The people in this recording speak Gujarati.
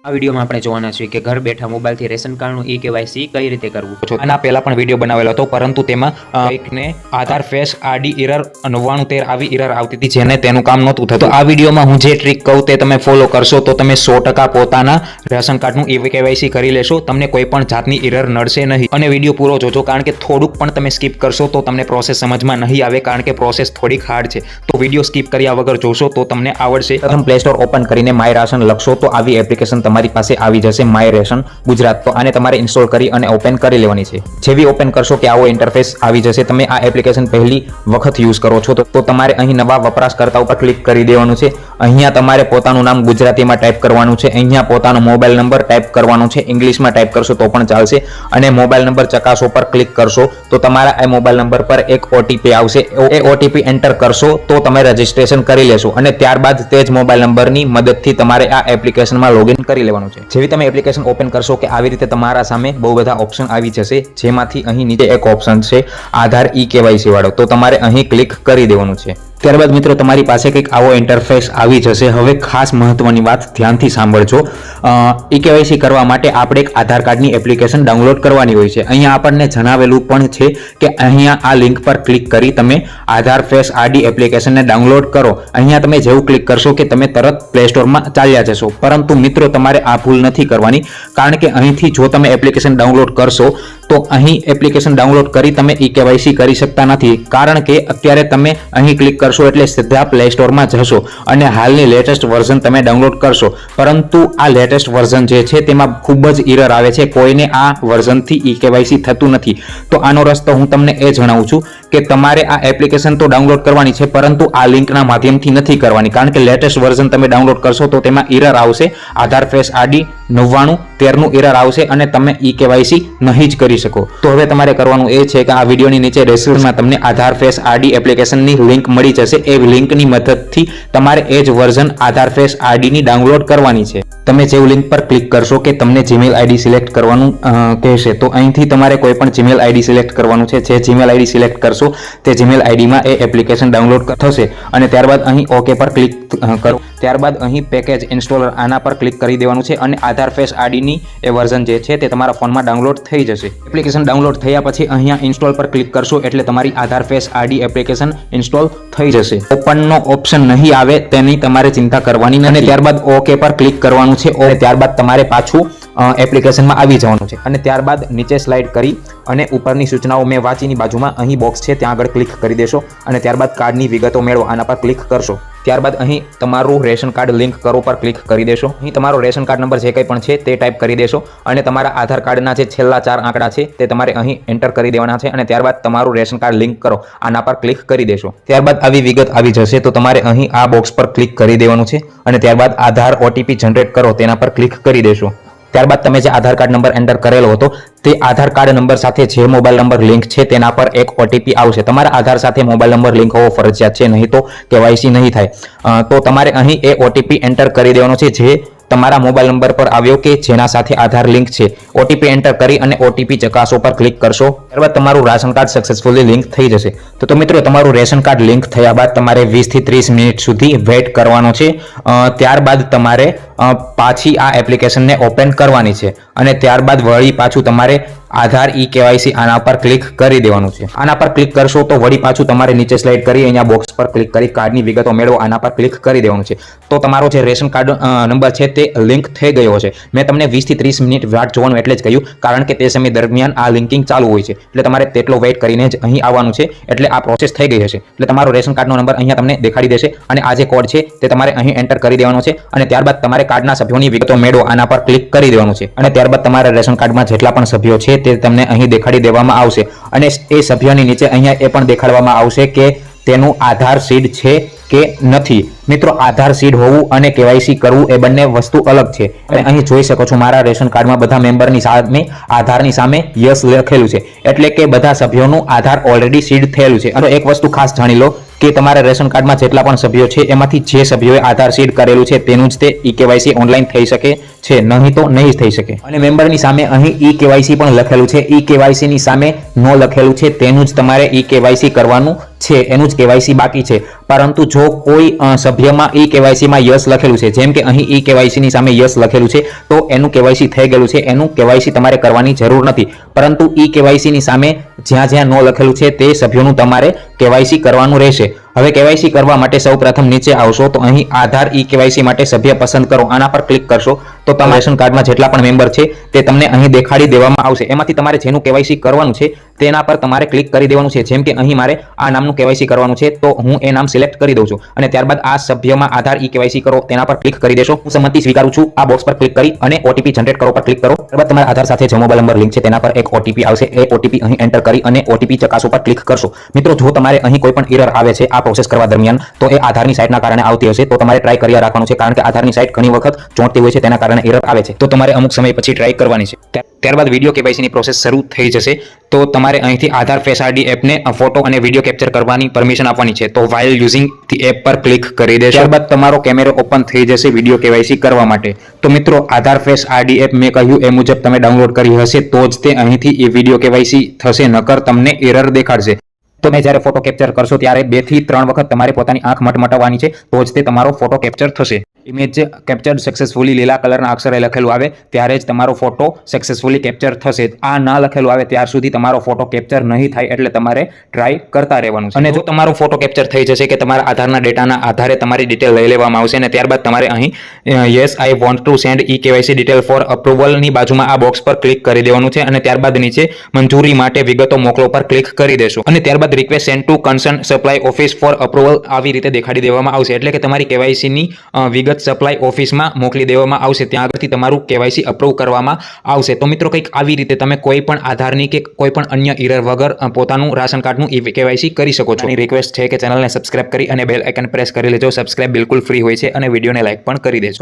આ વિડીયોમાં આપણે જોવાના છીએ કે ઘર બેઠા મોબાઈલથી રેશન કાર્ડનું ઈ કેવાયસી કઈ રીતે કરવું? આના પહેલા પણ વીડિયો બનાવેલો હતો પરંતુ તેમાં એકને આધાર ફેસ આડી ઇરર નવ્વાણું તેર આવી ઇરર આવતી હતી જેને તેનું કામ નહોતું થતું. આ વિડીયોમાં હું જે ટ્રીક કહું તે તમે ફોલો કરશો તો તમે સો ટકા પોતાના રેશન કાર્ડનું ઈ કેવાયસી કરી લેશો તમને કોઈ પણ જાતની ઇરર નડશે નહીં. અને વીડિયો પૂરો જોજો કારણ કે થોડુંક પણ તમે સ્કીપ કરશો તો તમને પ્રોસેસ સમજમાં નહીં આવે કારણ કે પ્રોસેસ થોડીક હાર્ડ છે. તો વીડિયો સ્કીપ કર્યા વગર જોશો તો તમને આવડશે. પ્રથમ પ્લે સ્ટોર ઓપન કરીને માય રાશન લખશો તો આવી એપ્લિકેશન તમારી પાસે આવી જશે, માય રેશન, ગુજરાત તો આને તમારે ઇન્સ્ટોલ કરી અને ઓપન કરી લેવાની છે. જેવી ઓપન કરશો કે આવો ઇન્ટરફેસ આવી જશે, તમે આ એપ્લિકેશન પહેલી વખત યુઝ કરો છો, તો તમારે અહીં નવા વપરાશકર્તા ઉપર ક્લિક કરી દેવાનું છે. અહીંયા તમારે પોતાનું નામ ગુજરાતીમાં ટાઈપ કરવાનું છે, અહીંયા પોતાનો મોબાઈલ નંબર ટાઈપ કરવાનો છે, ઇંગ્લિશમાં ટાઈપ કરશો તો પણ ચાલશે. અને મોબાઈલ નંબર ચકાસો પર ક્લિક કરશો, તો તમારા આ મોબાઈલ નંબર પર એક ઓટીપી આવશે. એ ઓટીપી એન્ટર કરશો, તો તમે રજીસ્ટ્રેશન કરી લેશો. અને ત્યારબાદ તે જ મોબાઈલ નંબરની મદદથી તમારે આ એપ્લિકેશનમાં લોગિન કરી લેવાનું છે. જેવી તમે એપ્લિકેશન ઓપન કરશો કે આવી રીતે તમારા સામે બહુ બધા ઓપ્શન આવી જશે, જેમાંથી અહીં નીચે એક ઓપ્શન છે, આધાર ઈ કેવાયસી વાળો. તો તમારે અહીં ક્લિક કરી દેવાનું છે. ત્યારબાદ મિત્રો, તમારી પાસે કંઈક આવો ઇન્ટરફેસ આવી જશે. હવે ખાસ મહત્વની વાત ધ્યાનથી સાંભળજો. ઈ કેવાયસી કરવા માટે આપણે એક આધાર કાર્ડની એપ્લિકેશન ડાઉનલોડ કરવાની હોય છે. અહીંયા આપણને જણાવેલું પણ છે કે અહીંયા આ લિંક પર ક્લિક કરી તમે આધાર ફેસ આરડી એપ્લિકેશનને ડાઉનલોડ કરો. અહીંયા તમે જેવું ક્લિક કરશો કે તમે તરત પ્લે સ્ટોરમાં ચાલ્યા જશો. પરંતુ મિત્રો, તમારે આ ભૂલ નથી કરવાની. કારણ કે અહીંથી જો તમે એપ્લિકેશન ડાઉનલોડ કરશો તો અહીં એપ્લિકેશન ડાઉનલોડ કરી તમે ઈ કેવાયસી કરી શકતા નથી, કારણ કે અત્યારે તમે અહીં ક્લિક કરશો એટલે સીધા પ્લે સ્ટોરમાં જશો અને હાલની લેટેસ્ટ વર્ઝન તમે ડાઉનલોડ કરશો. પરંતુ આ લેટેસ્ટ વર્ઝન જે છે તેમાં ખૂબ જ ઇરર આવે છે, કોઈને આ વર્ઝનથી ઈ કેવાયસી થતું નથી. તો આનો રસ્તો હું તમને એ જણાવું છું કે તમારે આ એપ્લિકેશન તો ડાઉનલોડ કરવાની છે, પરંતુ આ લિંકના માધ્યમથી નથી કરવાની. કારણ કે લેટેસ્ટ વર્ઝન તમે ડાઉનલોડ કરશો તો તેમાં ઇરર આવશે. આધાર ફેસ આડી નવ્વાણું, તેરનું એરર આવશે અને તમે ઈ કેવાયસી નહીં જ કરી શકો. તો હવે તમારે કરવાનું એ છે કે આ વિડીયોની નીચે ડિસ્ક્રિપ્શનમાં તમને આધાર ફેસ આરડી એપ્લિકેશનની લિંક મળી જશે. એ લિંકની મદદથી તમારે એ જ વર્ઝન આધાર ફેસ આરડીની ડાઉનલોડ કરવાની છે. તમે જેવું લિંક પર ક્લિક કરશો કે તમને જીમેલ આઈડી સિલેક્ટ કરવાનું કહેશે, તો અહીંથી તમારે કોઈ પણ જીમેલ આઈડી સિલેક્ટ કરવાનું છે. જે જીમેલ આઈડી સિલેક્ટ કરશો, તે જીમેલ આઈડીમાં એ એપ્લિકેશન ડાઉનલોડ થશે. અને ત્યારબાદ અહીં ઓકે પર ક્લિક કરો. ત્યારબાદ અહીં પેકેજ ઇન્સ્ટોલર આના પર ક્લિક કરી દેવાનું છે અને આધાર ફેસ આડીની એ વર્ઝન જે છે તે તમારા ફોનમાં ડાઉનલોડ થઈ જશે. એપ્લિકેશન ડાઉનલોડ થયા પછી અહીંયા ઇન્સ્ટોલ પર ક્લિક કરશો એટલે તમારી Aadhaar face RD application install થઈ જશે. ઓપનનો ઓપ્શન નહીં આવે, તેની તમારે ચિંતા કરવાની અને ત્યારબાદ ઓકે પર ક્લિક કરવાનું છે અને ત્યારબાદ તમારે પાછું એપ્લિકેશનમાં આવી જવાનું છે. અને ત્યારબાદ નીચે સ્લાઇડ કરી અને ઉપરની સૂચનાઓ મેં વાંચીની બાજુમાં અહીં બોક્સ છે, ત્યાં આગળ ક્લિક કરી દેશો અને ત્યારબાદ કાર્ડની વિગતો મેળવો, આના પર ક્લિક કરશો. ત્યારબાદ અહીં તમારું રેશન કાર્ડ લિંક કરો પર ક્લિક કરી દેશો. અહીં તમારો રેશન કાર્ડ નંબર જે કંઈ પણ છે તે ટાઈપ કરી દેશો અને તમારા આધાર કાર્ડના જે છેલ્લા ચાર આંકડા છે તે તમારે અહીં એન્ટર કરી દેવાના છે અને ત્યારબાદ તમારું રેશન કાર્ડ લિંક કરો. આના પર ક્લિક કરી દેશો. ત્યારબાદ આવી વિગત આવી જશે તો તમારે અહીં આ બોક્સ પર ક્લિક કરી દેવાનું છે અને ત્યારબાદ આધાર ઓટીપી જનરેટ કરો તેના પર ક્લિક કરી દેશો. ત્યારબાદ તમે જે આધાર કાર્ડ નંબર એન્ટર કરેલો હતો, તે આધાર કાર્ડ નંબર સાથે જે મોબાઈલ નંબર લિંક છે, તેના પર એક ઓટીપી આવશે. તમારા આધાર સાથે મોબાઈલ નંબર લિંક હોવો ફરજિયાત છે, નહીં તો કેવાયસી નહીં થાય. તો તમારે અહીં એ ઓટીપી એન્ટર કરી દેવાનો છે, જે તમારા મોબાઈલ નંબર પર આવ્યો કે જેના સાથે આધાર લિંક છે. ઓટીપી એન્ટર કરી અને ઓટીપી ચકાસો પર ક્લિક કરશો. ત્યારબાદ તમારું રાશન કાર્ડ સક્સેસફુલી લિંક થઈ જશે. તો તો મિત્રો, તમારું રેશન કાર્ડ લિંક થયા બાદ તમારે વીસથી ત્રીસ મિનિટ સુધી વેઇટ કરવાનો છે. ત્યારબાદ તમારે પાછી આ એપ્લિકેશનને ઓપન કરવાની છે અને ત્યારબાદ વળી પાછું તમારે આધાર ઈ કેવાયસી આના પર ક્લિક કરી દેવાનું છે. આના પર ક્લિક કરશો તો વળી પાછું તમારે નીચે સ્લાઇડ કરી અહીંયા બોક્સ પર ક્લિક કરી કાર્ડની વિગતો મેળવો, આના પર ક્લિક કરી દેવાનું છે. તો તમારો જે રેશન કાર્ડ નંબર છે તે લિંક થઈ ગયો છે મેં તમને વીસથી ત્રીસ મિનિટ વાટ જોવાનું એટલે જ કહ્યું, કારણ કે તે સમય દરમિયાન આ લિંકિંગ ચાલુ હોય છે. એટલે તમારે તેટલો વેઇટ કરીને જ અહીં આવવાનું છે, એટલે આ પ્રોસેસ થઈ ગઈ હશે. એટલે તમારો રેશન કાર્ડનો નંબર અહીંયા તમને દેખાડી દેશે અને આ જે કોડ છે તે તમારે અહીં એન્ટર કરી દેવાનો છે અને ત્યારબાદ તમારે કાર્ડના સભ્યોની વિગતો મેળવો, આના પર ક્લિક કરી દેવાનું છે. અને ત્યારબાદ તમારા રેશન કાર્ડમાં જેટલા પણ સભ્યો છે તે તમને અહીં દેખાડી દેવામાં આવશે. અને એ સભ્યોની નીચે અહીંયા એ પણ દેખાડવામાં આવશે કે તેનું આધાર સીડ છે કે નથી. મિત્રો, આધાર સીડ હોવું અને કેવાયસી કરવું એ બંને વસ્તુ અલગ છે. અને અહીં જોઈ શકો છો મારા રેશન કાર્ડમાં બધા મેમ્બરની સામે, આધારની સામે યસ લખેલું છે. એટલે કે બધા સભ્યોનું આધાર ઓલરેડી સીડ થયેલું છે. અને એક વસ્તુ ખાસ જાણી લો કે તમારા રેશન કાર્ડમાં જેટલા પણ સભ્યો છે, એમાંથી જે સભ્યોએ આધાર સીડ કરેલું છે, તેનું જ તે ઈ કેવાયસી ઓનલાઈન થઈ શકે છે, નહીં તો નહીં જ થઈ શકે. અને મેમ્બરની સામે અહીં ઈ કેવાયસી પણ લખેલું છે ઈ કેવાયસી ની સામે નો લખેલું છે, તેનું જ તમારે ઈ કેવાયસી કરવાનું છે, એનું જ કેવાયસી બાકી છે. પરંતુ જો કોઈ સભ્યમાં ઈ કેવાયસીમાં યસ લખેલું છે, જેમ કે અહીં ઈ કેવાયસીની સામે યસ લખેલું છે, તો એનું કેવાયસી થઈ ગયેલું છે, એનું કેવાયસી તમારે કરવાની જરૂર નથી. પરંતુ ઈ કેવાયસીની સામે જ્યાં જ્યાં ન લખેલું છે, તે સભ્યોનું તમારે કેવાયસી કરવાનું રહેશે. હવે કેવાયસી કરવા માટે સૌ પ્રથમ નીચે આવશો તો અહીં આધાર ઈ કેવાયસી માટે સભ્ય પસંદ કરો આના પર ક્લિક કરશો તો તમારા રેશન કાર્ડમાં જેટલા પણ મેમ્બર છે તે તમને અહીં દેખાડી દેવામાં આવશે. એમાંથી તમારે જેનું કેવાયસી કરવાનું છે તેના પર તમારે ક્લિક કરી દેવાનું છે. જેમ કે અહીં મારે આ નામનું કેવાયસી કરવાનું છે તો હું એ નામ સિલેક્ટ કરી દઉં છું અને ત્યારબાદ આ સભ્યમાં આધાર ઈ કેવાયસી કરો તેના પર ક્લિક કરી દેશો. હું સંમતિ સ્વીકારું છું. આ બોક્સ પર ક્લિક કરી અને ઓટીપી જનરેટ કરો પર ક્લિક કરો. ત્યારબાદ તમારા આધાર સાથે જે મોબાઈલ નંબર લિંક છે તેના પર એક ઓટીપી આવશે. એ ઓટીપી અહીં એન્ટર કરી અને ઓટીપી ચકાસો પર ક્લિક કરશો. મિત્રો જો તમારે અહીં કોઈ પણ એરર આવે છે આ પ્રોસેસ કરવા દરમિયાન તો એ આધારની સાઇટના કારણે આવતી હશે. તો તમારે ટ્રાય કર્યા રાખવાનું છે કારણ કે આધારની સાઇટ ઘણી વખત ચોંટતી હોય છે. તેના કારણે એરર આવે છે. તો તમારે અમુક સમય પછી ટ્રાય કરવાની છે. ત્યારબાદ વીડિયો કેવાયસીની પ્રોસેસ શરૂ થઈ જશે. તો તમારે અહીંથી આધાર ફેસ આરડી એપને ફોટો અને વીડિયો કેપ્ચર કરવાની પરમિશન આપવાની છે. તો વાઇલ યુઝિંગ ધી એપ પર ક્લિક કરી દેશો ત્યારબાદ તમારો કેમેરો ઓપન થઈ જશે વીડિયો કેવાયસી કરવા માટે. તો મિત્રો, આધાર ફેસ આરડી એપ મેં કહ્યું, એ મુજબ તમે ડાઉનલોડ કરી હશે, તો જ તે અહીંથી એ વીડિયો કેવાયસી થશે, નકર તમને એરર દેખાડશે. તમે જ્યારે ફોટો કેપ્ચર કરશો ત્યારે બેથી ત્રણ વખત તમારે પોતાની આંખ મટમટાવવાની છે, તો જ તે તમારો ફોટો કેપ્ચર થશે. ઇમેજ કેપ્ચર સક્સેસફુલી લીલા કલરના અક્ષરે લખેલું આવે, ત્યારે જ તમારો ફોટો સક્સેસફુલી કેપ્ચર થશે. આ ના લખેલું આવે ત્યાર સુધી તમારો ફોટો કેપ્ચર નહીં થાય એટલે તમારે ટ્રાય કરતા રહેવાનું અને જો તમારો ફોટો કેપ્ચર થઈ જશે કે તમારા આધારના ડેટાના આધારે તમારી ડિટેલ લઈ લેવામાં આવશે અને ત્યારબાદ તમારે અહીં yes I want to send e KYC detail for અપ્રુવલની બાજુમાં આ બોક્સ પર ક્લિક કરી દેવાનું છે અને ત્યારબાદ નીચે મંજૂરી માટે વિગતો મોકલો પર ક્લિક કરી દેશો. અને ત્યારબાદ request send to concern supply office for approval આવી રીતે દેખાડી દેવામાં આવશે. એટલે કે તમારી કેવાયસીની વિગત સપ્લાય ઓફિસમાં મોકલી દેવામાં આવશે. ત્યાં આગળથી તમારું કેવાયસી અપ્રૂવ કરવામાં આવશે. તો મિત્રો કંઈક આવી રીતે તમે કોઈ પણ આધારની કે કોઈ પણ અન્ય ઇરર વગર પોતાનું રાશન કાર્ડનું કેવાયસી કરી શકો છો. રિક્વેસ્ટ છે કે ચેનલને સબસ્ક્રાઇબ કરી અને બેલ આઇકન પ્રેસ કરી લેજો. સબસ્ક્રાઇબ બિલકુલ ફ્રી હોય છે અને વિડીયોને લાઇક પણ કરી દેજો.